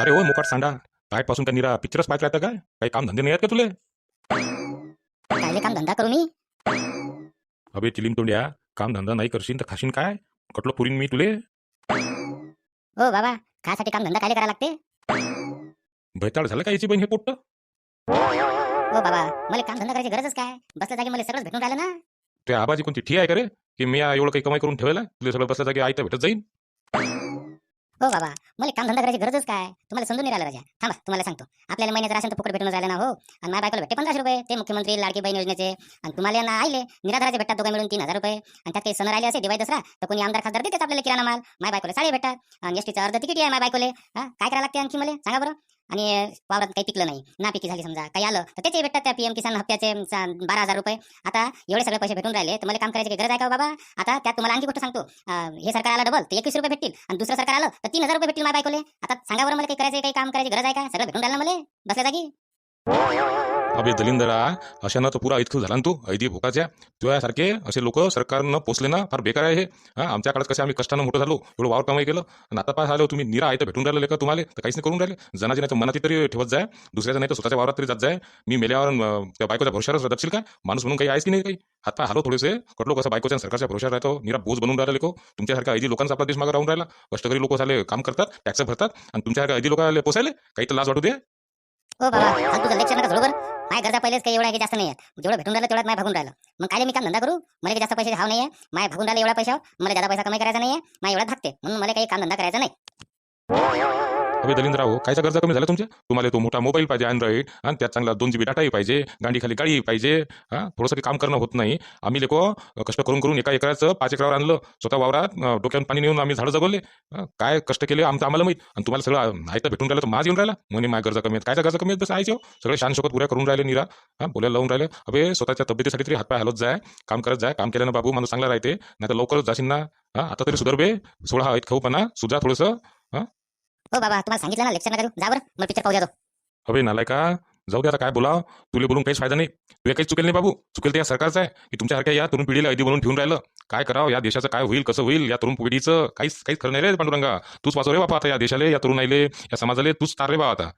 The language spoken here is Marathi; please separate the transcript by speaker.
Speaker 1: अरे हो मुकाट सांडा. काय पासून त्या निरा पिक्चरच पाहत राहतं काय? काही काम धंदे नाही आहेत का तुले?
Speaker 2: कायले काम धंदा करू मी.
Speaker 1: अबे चिलीम तोंड्या काम धंदा नाही करशील तर खाशीन काय? कटलो पुरीन मी तुले.
Speaker 2: हो बाबा. खासाठी काम धंदा कायले करा लागते?
Speaker 1: भैताळ झालं का याची बहीण हे पोट्ट?
Speaker 2: हो बाबा. मला काम धंदा करायची गरजच काय? बसल्या जागी मला सगळंच भेटून राहिलं ना?
Speaker 1: ते आबाजी कोणती ठीक आहे का रे? की मी एवढं काही कमाई करून ठेवायला? तुला सगळं बसल्या जागी आयतं भेटत जाईल
Speaker 2: हो बाबा मला काम धंदा करायची गरजच काय? तुम्हाला समजून नाही राहिलं राजा. थांबा तुम्हाला सांगतो. आपल्याला महिन्याचं राशन तर फुकट भेटून राहिलं ना हो. आणि माझ्या बायकोला भेटते पंधराशे रुपये. ते मुख्यमंत्री लाडकी बहीण योजनेचे. आणि तुम्हाला ना आले निराधाराचे भेटतात दोघं मिळून तीन हजार रुपये. आणि त्यात काही सण राहिले असे दिवाळी दसरा तर कोणी आमदार खासदार देतेच आपल्याला किराणा माल. माझ्या बायकोला साडी भेटतात. आणि एसटीचं अर्ध तिकीट आहे माझ्या बायकोले. हा काय करायला लागते आणखी मला? सांगा बरं. आणि वावरात काही पिकलं नाही. ना पिकी झाली समजा. काही आलं तर त्याचे भेटतात त्या पीएम किसान हप्त्याचे बारा हजार रुपये. आता एवढे सगळे पैसे भेटून राहिले तुम्हाला काम करायची गरज आहे का हो बाबा? आता त्यात तुम्हाला आणखी गोष्ट सांगतो. हे सरकार आलं डबल तर एकवीस रुपये भेटतील. आणि दुसरं सरकार आलं तर तीन हजार रुपये भेटतील माझ्या बायकोले. आता सांगा बरं मला काही करायचं काही काम करायची गरज आहे का? सगळं भेटून राहिलं मला बसल्या जागी.
Speaker 1: अबे दलिंदरा अशानं तर पुरा इतकं झाला ना तू? ऐदी भोकाच्या. तुझ्यासारखे असे लोक सरकारनं पोचले ना फार बेकार आहे हे. हा आमच्या काळात कसे आम्ही कष्टानं मोठं झालो एवढं वावर कमाई केलं. आणि आता पास आलो तुम्ही निरा आहे तर भेटून राहिले का तुम्हाला? तर काहीच नाही करून राहिले. जनाच्या मनात तरी ठेवत जाय. दुसऱ्याच्या नाही तर स्वतःच्या वावरात तरी जात जाय. मी मेल्यावर त्या बायकोच्या भरोशावर रदक्षील का? माणूस म्हणून काही आहेस की नाही काही? हातपाय हालो थोडेसे. कटलो कसं बायकोच्या सरकारच्या भरोशावर राहतो? निरा बोज बनून राहिला को. तुमच्यासारख्या ऐदी लोकांचा आपला देश मागे राहून राहिला. कष्टकरी लोक झाले काम करतात टॅक्स भरतात. आणि तुमच्यासारख्या ऐदी लोकांना पोसायले? काही तर लाज वाटू दे.
Speaker 2: हो बाबा फालतू लेक्चर नका बरोबर माझ्या गरजा पहिलेच काही एवढ्या जास्त नाही आहेत जेवढं भेटून राहिलं तेवढ्यात माझ्या भागून राहिलं. मग काय मी काम धंदा करू? मला काही जास्त पैसे हाव नाही आहे माझ्या भागून राहिलं एवढा पैसा मला जादा पैसा कमी करायचा नाही आहे माझ्या एवढा भागते. म्हणून मला काही काम धंदा करायचा नाही.
Speaker 1: अभे दलिंद्र कायचा गरजा कमी झाला तुमच्या? तुम्हाला तो मोठा मोबाईल पाहिजे अँड्रॉइड आणि त्यात चांगला दोन जी बी डाटाही पाहिजे गांडीखाली गाडी पाहिजे हां? थोडंसं काही काम करणं होत नाही. आम्ही लेको कष्ट करून करून एका एकराचं पाच एकरावर आणलं. स्वतः वावरात डोक्यावर पाणी नेऊन आम्ही झाडं जगवले. काय कष्ट केले आमचं आम्हाला माहीत. आणि तुम्हाला सगळं आहे भेटून राहिलं तर माझ येऊन राहिला. म्हणे माझ्या गरजा कमी आहेत. कायचा गरजा कमी आहेत? बस आयचे हो. सगळे शान शोकत पुऱ्या करून राहिले निरा. हा? बोलायला लावून राहिले. अभे स्वतःच्या तब्येतीसाठी तरी हातपाय हलत जाय. काम करत जाय. काम केल्यानं बाबू माणूस चांगला राहते. नाही तर लवकरच जाशील ना? आता तरी सुधर सोळा हा खाऊपणा. सुद्धा थोडंसं.
Speaker 2: हो बाबा तुम्हाला सांगितलं ना लेक्चर नका करू जा बरं मला पिक्चर पाहू द्या तो.
Speaker 1: अबे नालाय का जाऊ दे आता काय बोलाव? तुले बोलून काहीच फायदा नाही. तुला काहीच चुकेल नाही बाबू. चुकेल ते या सरकारचं आहे की तुमच्यासारख्या या तरुण पिढीला ऐदी बनवून ठेवून राहिलं. काय करावं या देशाचं काय होईल कसं होईल या तरुण पिढीचं काहीच काहीच खरं नाही रे पांडुरंगा. तूच वाचव रे बापा आता या देशाले या तरुणाईले या समाजाले तूच तार रे बा आता.